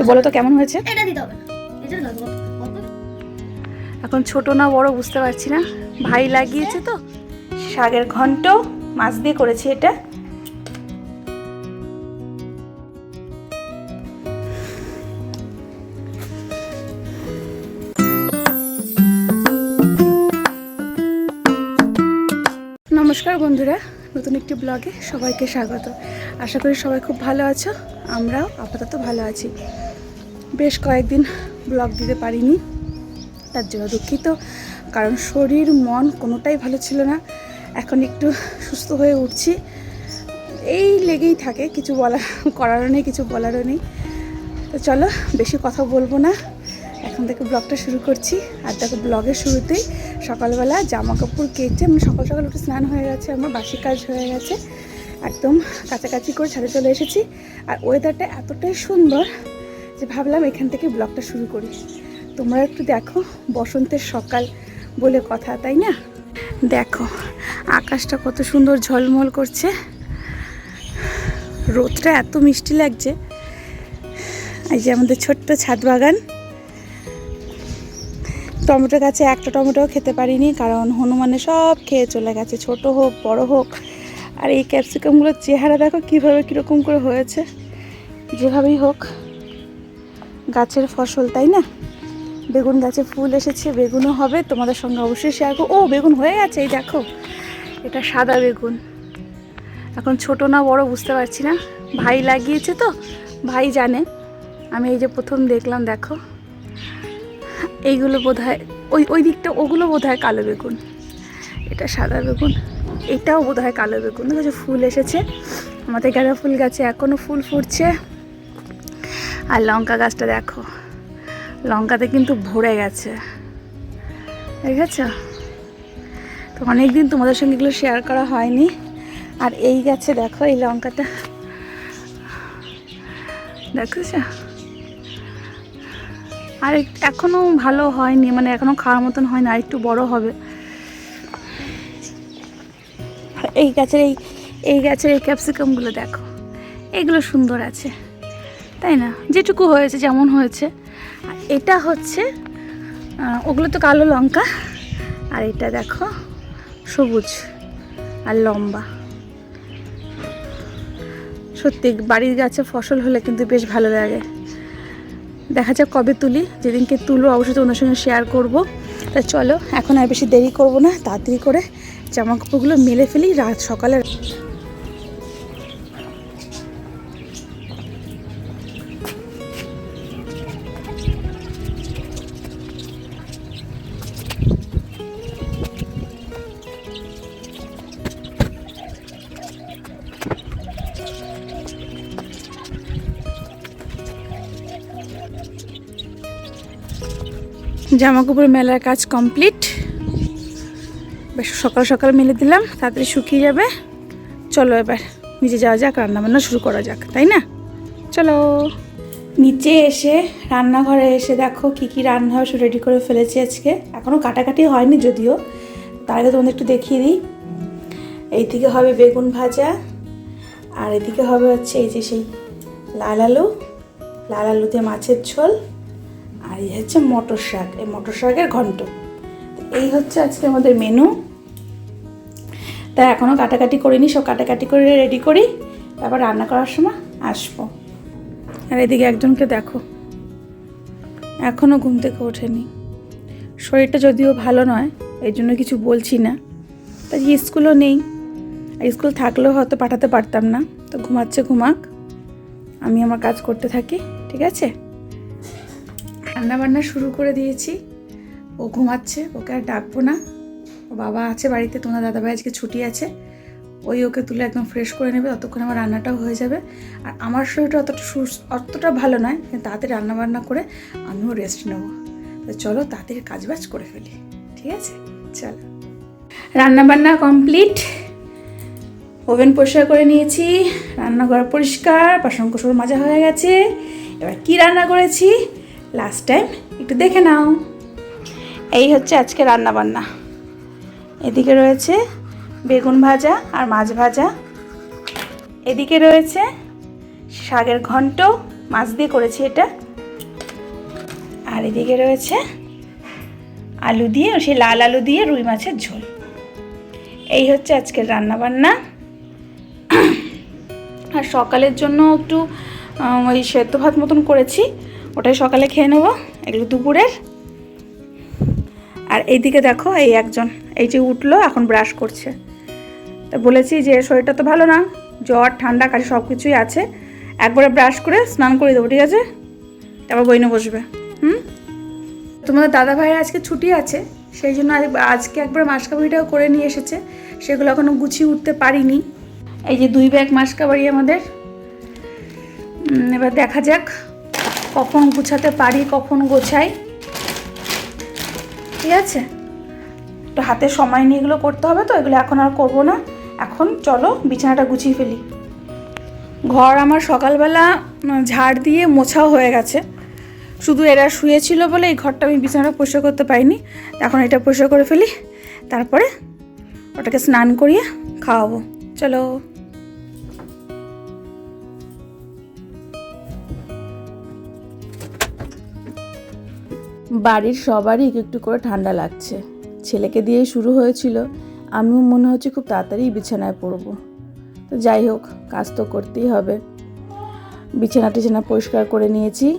তো বলো তো কেমন হয়েছে? এটা দিতে হবে এখন ছোট না বড় বুঝতে পারছি না। ভাই লাগিয়েছে তো। শাকের ঘন্ট মাছ দিয়ে করেছি এটা। নমস্কার বন্ধুরা নতুন একটি ব্লগে সবাইকে স্বাগত। আশা করি সবাই খুব ভালো আছো আমরাও আপাতত ভালো আছি। বেশ কয়েকদিন ব্লগ দিতে পারিনি। তার জন্য দুঃখিত। কারণ শরীর, মন কোনোটাই ভালো ছিল না। এখন একটু সুস্থ হয়ে উঠছি। এই লেগেই থাকে। কিছু বলা করারও নেই, কিছু বলারও নেই। তো চলো, বেশি কথা বলব না। এখন থেকে ব্লগটা শুরু করছি। আর দেখো ব্লগের শুরুতেই সকালবেলা জামা কাপড় কেচে মানে সকাল সকাল উঠে স্নান হয়ে গেছে, আমার বাসি কাজ হয়ে গেছে। একদম কাছাকাছি করে ছাদে চলে এসেছি। আর ওয়েদারটা এতটাই সুন্দর যে ভাবলাম এখান থেকে ব্লগটা শুরু করি। তোমরা একটু দেখো, বসন্তের সকাল বলে কথা, তাই না? দেখো, আকাশটা কত সুন্দর ঝলমল করছে। রোদটা এত মিষ্টি লাগছে। এই যে আমাদের ছোট্ট ছাদ বাগান। টমেটো গাছে একটা টমেটোও খেতে পারিনি, কারণ হনুমানে সব খেয়ে চলে গেছে, ছোট হোক, বড় হোক। আর এই ক্যাপসিকামগুলোর চেহারা দেখো, কীভাবে কীরকম করে হয়েছে। যেভাবেই হোক গাছের ফসল, তাই না? বেগুন গাছে ফুল এসেছে, বেগুনও হবে। তোমাদের সঙ্গে অবশ্যই শেয়ার করো ও, বেগুন হয়ে গেছে, এই দেখো। এটা সাদা বেগুন। এখন ছোট না বড় বুঝতে পারছি না। ভাই লাগিয়েছে তো, ভাই জানে। আমি এই যে প্রথম দেখলাম, দেখো। এইগুলো বোধ হয় ওই ওই দিকটা, ওগুলো বোধ হয় কালো বেগুন। এটা সাদা বেগুন। এটাও বোধ হয় কালো বেগুন। দেখো ফুল এসেছে। আমাদের গাঁদা ফুল গাছে এখনও ফুল ফুটছে। আর লঙ্কা গাছটা দেখো। লঙ্কাতে কিন্তু ভরে গেছে। দেখেছ? তো অনেকদিন তোমাদের সঙ্গে এগুলো শেয়ার করা হয়নি। আর এই গাছে দেখো, এই লঙ্কাটা। দেখেছ? আর এক- এখনও ভালো হয়নি মানে এখনও খাওয়ার মতন হয়নি আর একটু বড় হবে। এই গাছের এই এই গাছের এই ক্যাপসিকামগুলো দেখো। এগুলো সুন্দর আছে। তাই না? যেটুকু হয়েছে, যেমন হয়েছে। এটা হচ্ছে ওগুলো তো কালো লঙ্কা। আর এটা দেখো, সবুজ আর লম্বা। সত্যি, বাড়ির গাছে ফসল হলে কিন্তু বেশ ভালো লাগে। দেখা যাক কবে তুলি। যেদিনকে তুলবো, অবশ্যই তোমাদের সঙ্গে শেয়ার করব। তা চলো, এখন আর বেশি দেরি করব না। তাড়াতাড়ি করে জামা কাপড়গুলো মেলে ফেলি। রাত সকালে জামা কাপড় মেলার কাজ কমপ্লিট। বেশ, সকাল সকাল মেলে দিলাম, তাড়াতাড়ি শুকিয়ে যাবে। চলো এবার নিচে যাওয়া যাক রান্না বান্না শুরু করা যাক, তাই না? চলো। নিচে এসে, রান্নাঘরে এসে দেখো কি কি রান্না সব রেডি করে ফেলেছি আজকে। এখনও কাটাকাটি হয়নি যদিও, তার আগে তোমাদের একটু দেখিয়ে দিই। এইদিকে হবে বেগুন ভাজা, আর এদিকে হবে হচ্ছে এই যে সেই লাল আলু লাল আলু দিয়ে মাছের ঝোল। এই হচ্ছে মটর শাক, এই মটর শাকের ঘন্ট। এই হচ্ছে আজকে আমাদের মেনু তা এখনও কাটাকাটি করিনি, সব কাটাকাটি করে রেডি করি। তারপর রান্না করার সময় আসব। আর এদিকে একজনকে দেখো। এখনও ঘুম থেকে ওঠেনি। শরীরটা যদিও ভালো নয় এই জন্য কিছু বলছি না। তাই স্কুলও নেই স্কুল থাকলেও হয়তো পাঠাতে পারতাম না। তো ঘুমাচ্ছে, ঘুমাক। আমি আমার কাজ করতে থাকি, ঠিক আছে? রান্না বান্না শুরু করে দিয়েছি। ও ঘুমাচ্ছে, ওকে আর ডাকবো না। ও বাবা আছে বাড়িতে, তোমার দাদাভাই আজকে ছুটি আছে। ওই ওকে তুলে একদম ফ্রেশ করে নেবে, ততক্ষণ আমার রান্নাটাও হয়ে যাবে। আর আমার শরীরটা অতটা সুস- অতটা ভালো নয়, কিন্তু তাড়াতাড়ি রান্না বান্না করে আমিও রেস্ট নেব। তো চলো তাড়াতাড়ি কাজ বাজ করে ফেলি, ঠিক আছে? চলো। রান্না বান্না কমপ্লিট ওভেন পরিষ্কার করে নিয়েছি, রান্নাঘর পরিষ্কার, বাসন কোসর মাজা হয়ে গেছে। এবার কি রান্না করেছি? লাস্ট টাইম একটু দেখে নাও। এই হচ্ছে আজকে রান্না বান্না এদিকে রয়েছে বেগুন ভাজা আর মাছ ভাজা। এদিকে রয়েছে শাকের ঘন্ট, মাছ দিয়ে করেছি এটা। আর এদিকে রয়েছে আলু দিয়ে সেই লাল আলু দিয়ে রুই মাছের ঝোল। এই হচ্ছে আজকের রান্না বান্না আর সকালের জন্য একটু ওই সেদ্ধ ভাত মতন করেছি। ওটাই সকালে খেয়ে নেব, এগুলো দুপুরের। আর এইদিকে দেখো, এই একজন, এই যে উঠল, এখন ব্রাশ করছে। তা বলেছি যে, শরীরটা তো ভালো না, জ্বর, ঠান্ডা, কাশি সব কিছুই আছে। একবারে ব্রাশ করে স্নান করে দেবো, ঠিক আছে? তারপর বইনে বসবে, হুম? তোমাদের দাদা ভাইয়ের আজকে ছুটি আছে, সেই জন্য আজ- আজকে একবার মাসকাবাড়িটাও করে নিয়ে এসেছে। সেগুলো এখনও গুছিয়ে উঠতে পারিনি। এই যে দুই ব্যাগ মাসকাবাড়ি আমাদের। এবার দেখা যাক। কখন গুছাতে পারি, কখন গোছাই? ঠিক আছে? একটু হাতে সময় নিয়ে এগুলো করতে হবে তো, এগুলো এখন আর করব না। এখন চলো বিছানাটা গুছিয়ে ফেলি। ঘর আমার সকালবেলা ঝাড় দিয়ে মোছাও হয়ে গেছে। শুধু এরা শুয়েছিল বলে এই ঘরটা আমি বিছানাটা পরিষ্কার করতে পারিনি। এখন এটা পরিষ্কার করে ফেলি। তারপরে ওটাকে স্নান করিয়ে খাওয়াবো। চলো। বাড়ির সবারই একটু একটু করে ঠান্ডা লাগছে। ছেলেকে দিয়েই শুরু হয়েছিল। আমিও মনে হচ্ছে খুব তাড়াতাড়ি বিছানায় পড়ব। তো যাই হোক, কাজ তো করতেই হবে। বিছানা টিছানা পরিষ্কার করে নিয়েছি।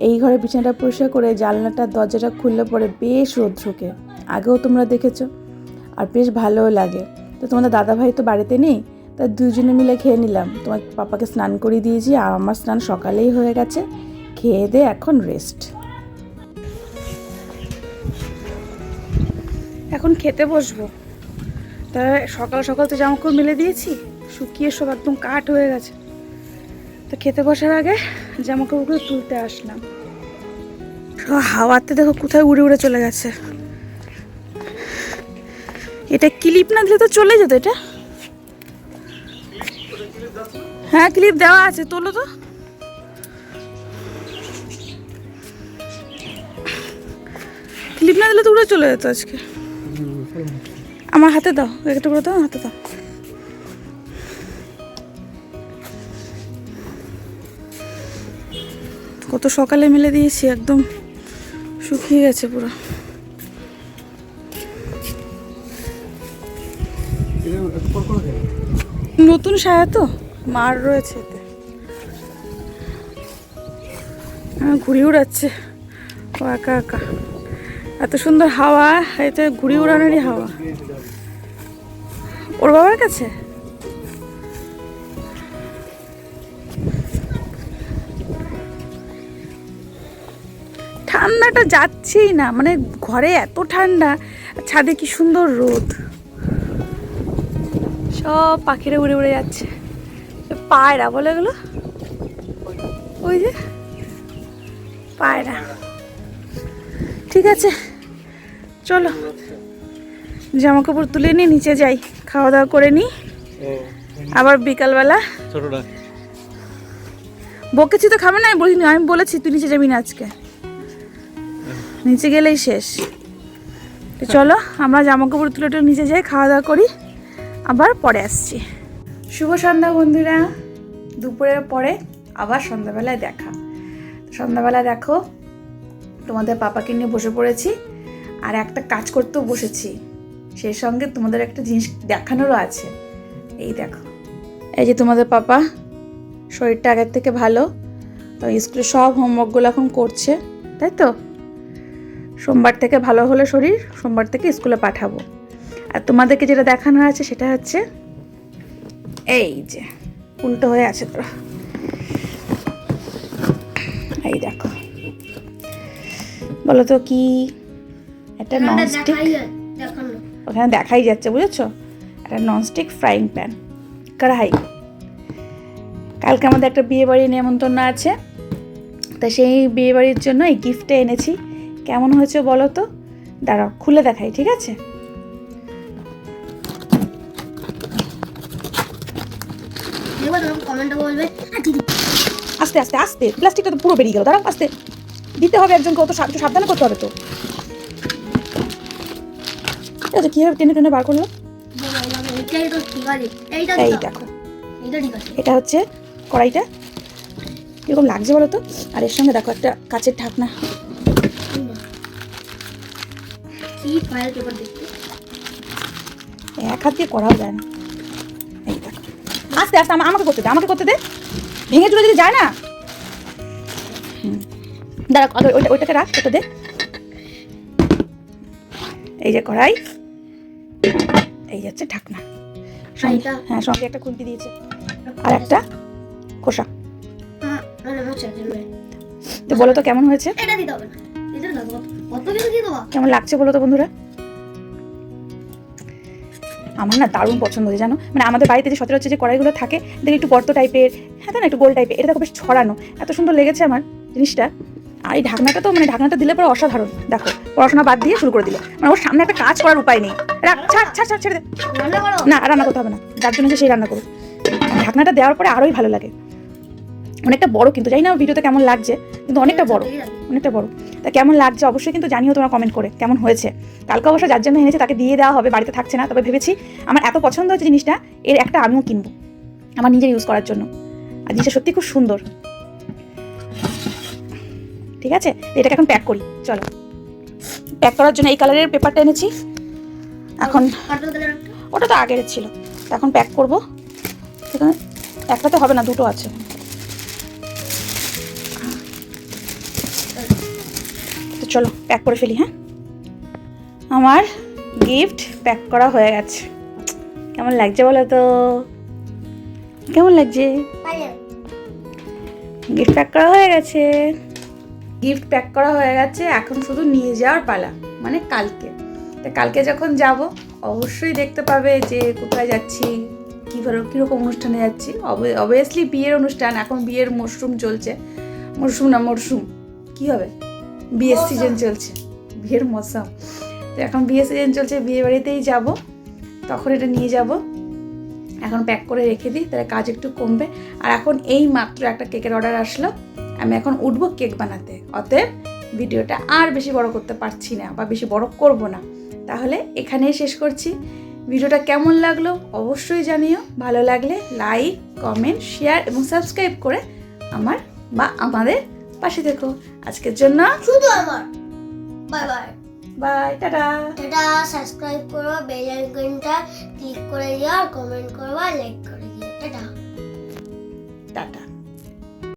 এই ঘরে বিছানাটা পরিষ্কার করে জানলাটা দরজাটা খুললে পরে বেশ রোদ আগেও তোমরা দেখেছ। আর বেশ ভালোও লাগে। তো তোমাদের দাদাভাই তো বাড়িতে নেই, তা দুজনে মিলে খেয়ে নিলাম। তোমার পাপাকে স্নান করিয়ে দিয়েছি, আর আমার স্নান সকালেই হয়ে গেছে। খেয়ে দে, এখন রেস্ট এখন খেতে বসবো। তা সকাল সকাল তো জামা কাপড় মেলে দিয়েছি, শুকিয়ে সব একদম কাঠ হয়ে গেছে। তো খেতে বসার আগে জামা কাপড়গুলো তুলতে আসলাম। হাওয়াতে দেখো কোথায় উড়ে উড়ে চলে গেছে। এটা ক্লিপ না দিলে তো চলে যেত এটা? হ্যাঁ ক্লিপ দেওয়া আছে, তোলো তো। ক্লিপ না দিলে তো উড়ে চলে যেত আজকে। আমার হাতে দাও একটা করে দাও হাতে দাও। কত সকালে মেলে দিয়েছি, একদম শুকিয়ে গেছে পুরো। নতুন সায়া তো, মার রয়েছে এতে। ঘুড়ি উড়াচ্ছে, ও একা একা। এত সুন্দর হাওয়া এটা ঘুড়ি উড়ানোরই হাওয়া। ওর বাবার কাছে? ঠান্ডাটা যাচ্ছেই না মানে ঘরে এত ঠান্ডা, ছাদে কি সুন্দর রোদ। সব পাখিরা উড়ে উড়ে যাচ্ছে। পায়রা বলে এগুলো? ওই যে? পায়রা। ঠিক আছে। চলো জামা কাপড় তুলে নিয়ে নিচে যাই। খাওয়া দাওয়া করে নিই আবার বিকালবেলা। ছোটটা বকেছি তো খাবে না আমি বলিনি আমি বলেছি তুই নিচে যাবি না আজকে। নিচে গেলেই শেষ। তো চলো আমরা জামা কাপড় তুলে টুলে নিচে যাই খাওয়া দাওয়া করি। আবার পরে আসছি। শুভ সন্ধ্যা বন্ধুরা। দুপুরের পরে আবার সন্ধ্যাবেলায় দেখা। সন্ধ্যাবেলা দেখো তোমাদের পাপাকে নিয়ে বসে পড়েছি। আর একটা কাজ করতেও বসেছি। সেই সঙ্গে তোমাদের একটা জিনিস দেখানোরও আছে। এই দেখো। এই যে তোমাদের পাপা, শরীরটা আগের থেকে ভালো। তো স্কুলে সব হোমওয়ার্কগুলো এখন করছে, তাই তো? সোমবার থেকে ভালো হলে শরীর, সোমবার থেকে স্কুলে পাঠাবো। আর তোমাদেরকে যেটা দেখানো আছে সেটা হচ্ছে, এই যে, উল্টো হয়ে আছে তো। এই দেখো। বলো তো কি একটা ননস্টিক ওখানে দেখাই যাচ্ছে বুঝেছ? একটা ননস্টিক ফ্রাইং প্যান কড়াই। কালকে আমাদের একটা বিয়ে বাড়ির নেমন্তন্ন আছে। তা সেই বিয়ে বাড়ির জন্য এই গিফটটা এনেছি। কেমন হয়েছে বলো তো? দাঁড়াও খুলে দেখাই ঠিক আছে? আস্তে আস্তে আস্তে। প্লাস্টিকটা তো পুরো বেরিয়ে গেল। দাঁড়াও আস্তে। দিতে হবে একজনকে অত সাবধানে করতে হবে তো। আছে কীভাবে টেনে টেনে বার করল এই দেখো। এটা হচ্ছে কড়াইটা। কীরকম লাগছে বলো তো? আর এর সঙ্গে দেখো একটা কাচের ঢাকনা। এক হাত দিয়ে করাও যায় না। এই দেখো। আস্তে আস্তে আমাকে করতে দে, আমাকে করতে দে। ভেঙে চুলে যদি যায় না। দাঁড়া ওইটা ওইটাকে রাখ, ওটা দে। এই যে কড়াই। এই যাচ্ছে ঢাকনা। হ্যাঁ সঙ্গে একটা খুন্তি দিয়েছে। আর একটা খোসা। তো বলো তো কেমন হয়েছে? কেমন লাগছে বলো তো বন্ধুরা? আমার না দারুণ পছন্দ হয়েছে জানো? মানে আমাদের বাড়িতে যে সতেরো হচ্ছে যে কড়াইগুলো থাকে দেখি একটু গর্ত টাইপের হ্যাঁ না? একটু গোল টাইপের এটা দেখো বেশ ছড়ানো। এত সুন্দর লেগেছে আমার জিনিসটা। আর এই ঢাকনাটা তো মানে ঢাকনাটা দিলে পরে অসাধারণ। দেখো পড়াশোনা বাদ দিয়ে শুরু করে দিল। মানে ওর সামনে একটা কাজ করার উপায় নেই। রাখ ছাড় ছাড় ছাড় ছেড়ে দে। না রান্না করতে হবে না। যার জন্য সেই রান্না করুক। ঢাকনাটা দেওয়ার পরে আরোই ভালো লাগে। অনেকটা বড় কিন্তু জানি না ভিডিওতে কেমন লাগছে কিন্তু অনেকটা বড়। অনেকটা বড়। তা কেমন লাগছে? অবশ্যই কিন্তু জানিও তোমরা কমেন্ট করে কেমন হয়েছে? কালকে অবশ্য যার জন্য এনেছে তাকে দিয়ে দেওয়া হবে বাড়িতে থাকছে না। তবে ভেবেছি আমার এত পছন্দ হয়েছে জিনিসটা এর একটা আমিও কিনবো আমার নিজের ইউজ করার জন্য। আর জিনিসটা সত্যি খুব সুন্দর। ঠিক আছে? এটাকে এখন প্যাক করি। চলো। প্যাক করার জন্য এই কালারের পেপারটা এনেছি। এখন একটা ওটা তো আগের ছিল। তো এখন প্যাক করব। এখানে একটাতে হবে না দুটো আছে। তো চলো প্যাক করে ফেলি হ্যাঁ? আমার গিফট প্যাক করা হয়ে গেছে। কেমন লাগছে বলো তো? কেমন লাগছে? গিফট প্যাক করা হয়ে গেছে। গিফট প্যাক করা হয়ে গেছে এখন শুধু নিয়ে যাওয়ার পালা মানে কালকে। তা কালকে যখন যাব অবশ্যই দেখতে পাবে যে কোথায় যাচ্ছি কীভাবে কীরকম অনুষ্ঠানে যাচ্ছি। অবভিয়াসলি বিয়ের অনুষ্ঠান এখন বিয়ের মরশুম চলছে। মরশুম না মরশুম কী হবে? বিয়ের সিজন চলছে। বিয়ের মৌসুম। তো এখন বিয়ের সিজন চলছে বিয়ে বাড়িতেই যাব। তখন এটা নিয়ে যাব। এখন প্যাক করে রেখে দিই তাহলে কাজ একটু কমবে। আর এখন এই মাত্র একটা কেকের অর্ডার আসলো। আমি এখন উঠবো কেক বানাতে। অতএব ভিডিওটা আর বেশি বড় করতে পারছি না বা বেশি বড় করব না। তাহলে এখানেই শেষ করছি। ভিডিওটা কেমন লাগল অবশ্যই জানিও। ভালো লাগলে লাইক কমেন্ট শেয়ার এবং সাবস্ক্রাইব করে আমার বা আমাদের পাশে দেখো আজকের জন্য শুধু আমার। Bye bye. Bye tata. Tata. Subscribe করো বেল আইকনটা ক্লিক করে দিও আর কমেন্ট করো আর লাইক করে দিও। টাটা। টাটা।